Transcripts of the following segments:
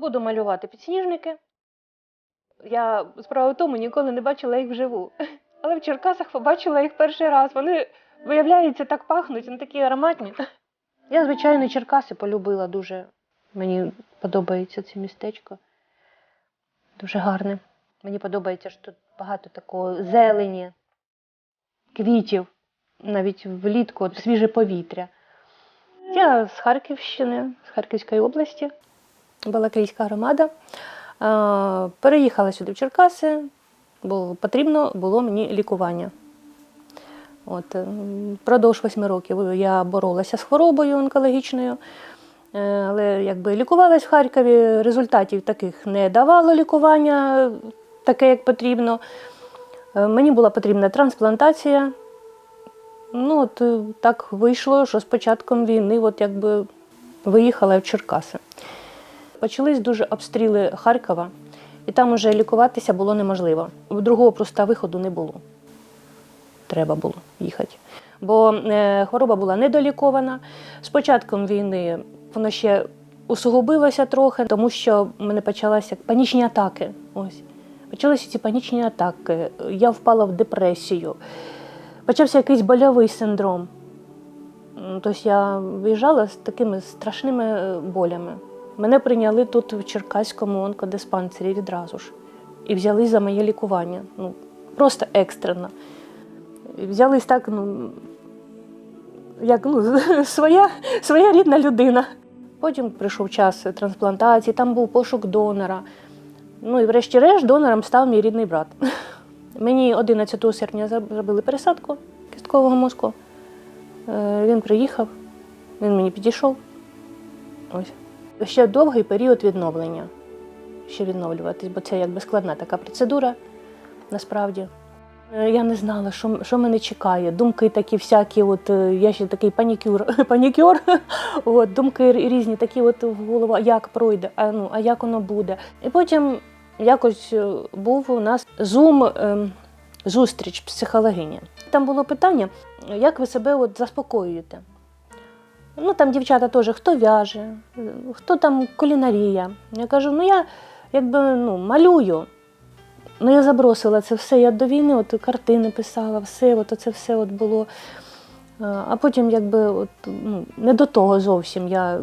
Буду малювати підсніжники. Я справа в тому ніколи не бачила їх вживу. Але в Черкасах побачила їх перший раз. Вони, виявляється, так пахнуть, вони такі ароматні. Я, звичайно, Черкаси полюбила дуже. Мені подобається це містечко. Дуже гарне. Мені подобається, що тут багато такого зелені, квітів, навіть влітку свіже повітря. Я з Харківщини, з Харківської області, Балаклійська громада. Переїхала сюди в Черкаси, бо потрібно було мені лікування. От, впродовж восьми років я боролася з хворобою онкологічною, е, але якби лікувалась в Харкові, результатів таких не давало лікування, таке, як потрібно. Е, Мені була потрібна трансплантація. Ну, от так вийшло, що з початком війни от якби виїхала в Черкаси. Почались дуже обстріли Харкова, і там уже лікуватися було неможливо. Другого просто виходу не було. Треба було їхати. Бо е, хвороба була недолікована. З початком війни воно ще усугубилося трохи, тому що в мене почалися панічні атаки. Ось. Почалися ці панічні атаки. Я впала в депресію. Почався якийсь больовий синдром. Тобто я виїжджала з такими страшними е, болями. Мене прийняли тут в Черкаському онкодиспансері відразу ж. І взялись за моє лікування. Ну, просто екстрено. І взялись так, ну, як ну, своя, своя рідна людина. Потім прийшов час трансплантації, там був пошук донора. Ну і врешті-решт донором став мій рідний брат. Мені 11 серпня зробили пересадку кісткового мозку. Е, Він приїхав, він мені підійшов. Ось. Ще довгий період відновлення. Ще відновлюватись, бо це якби складна така процедура насправді. Е, Я не знала, що, що мене чекає. Думки такі всякі, от е, я ще такий панікюр, панікюр. От, думки різні, такі от в голову, як пройде, а, ну, а як воно буде. І потім якось е, був у нас зум ем, зустріч психологині. Там було питання, як ви себе от заспокоюєте. Ну, там дівчата теж, хто в'яже, хто там кулінарія. Я кажу, ну я якби ну, малюю. Ну, я забросила це все. Я до війни от картини писала, все, от це все от було. А потім, якби, от, ну, не до того зовсім. Я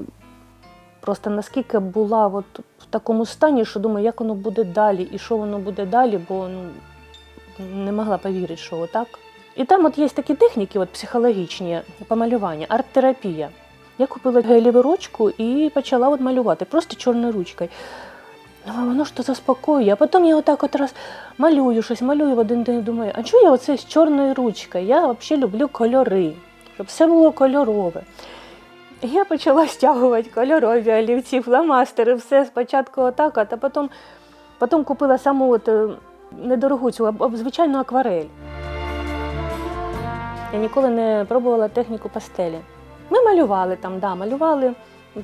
просто наскільки була от в такому стані, що думаю, як воно буде далі і що воно буде далі, бо ну, не могла повірити, що отак. І там от є такі техніки от, психологічні по малюванню, арт-терапія. Я купила гелєву ручку і почала от малювати, просто чорною ручкою. Ну, воно ж то заспокоює. А потім я отак от раз малюю щось, малюю в один день, думаю, а чого я оце з чорною ручкою? Я взагалі люблю кольори, щоб все було кольорове. Я почала стягувати кольорові олівці, фломастери, все спочатку отак, а потім, потім купила саму от, е, недорогу цю звичайну акварель. Я ніколи не пробувала техніку пастелі. Ми малювали там, да, малювали.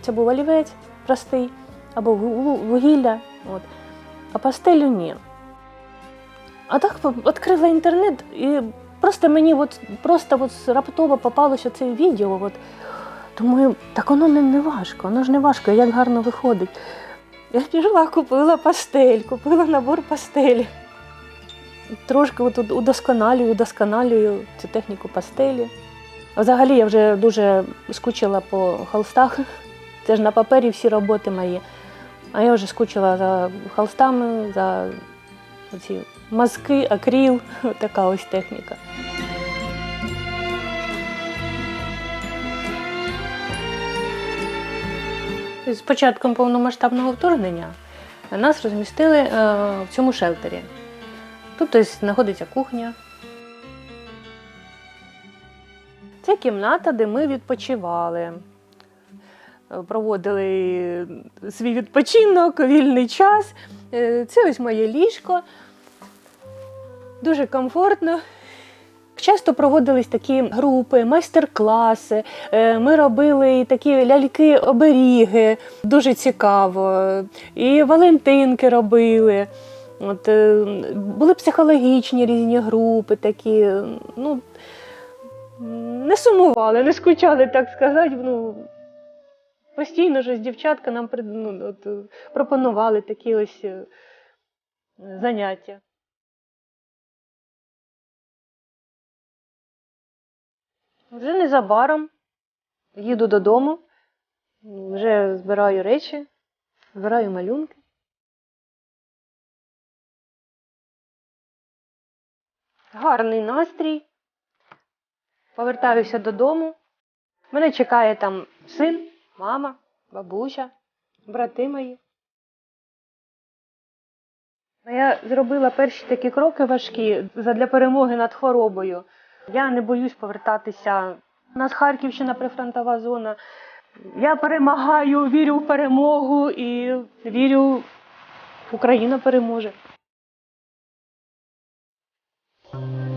Це був олівець простий або ву- ву- вугілля. От. А пастелю ні. А так відкрила інтернет і просто мені от, просто от раптово попалося це відео. От. Думаю, так воно не, не важко, воно ж не важко, як гарно виходить. Я пішла, купила пастель, купила набор пастелі. Трошки от удосконалюю, удосконалюю цю техніку пастелі. Взагалі я вже дуже скучила по холстах. Це ж на папері всі роботи мої. А я вже скучила за холстами, за ці мазки, акріл, така ось техніка. З початком повномасштабного вторгнення нас розмістили е, в цьому шелтері. Тут ось знаходиться кухня. Це кімната, де ми відпочивали. Проводили свій відпочинок, вільний час. Е, Це ось моє ліжко. Дуже комфортно. Часто проводились такі групи, майстер-класи. Е, Ми робили такі ляльки-оберіги, дуже цікаво. І Валентинки робили. От, е, були психологічні різні групи такі. Ну, не сумували, не скучали, так сказати. Ну, Постійно ж дівчатка нам ну, от, е, пропонували такі ось е, заняття. Вже незабаром їду додому, вже збираю речі, збираю малюнки. Гарний настрій. Повертаюся додому. Мене чекає там син, мама, бабуся, брати мої. Ну, Я зробила перші такі кроки важкі для перемоги над хворобою. Я не боюсь повертатися. У нас Харківщина прифронтова зона. Я перемагаю, вірю в перемогу і вірю, Україна переможе. Thank you.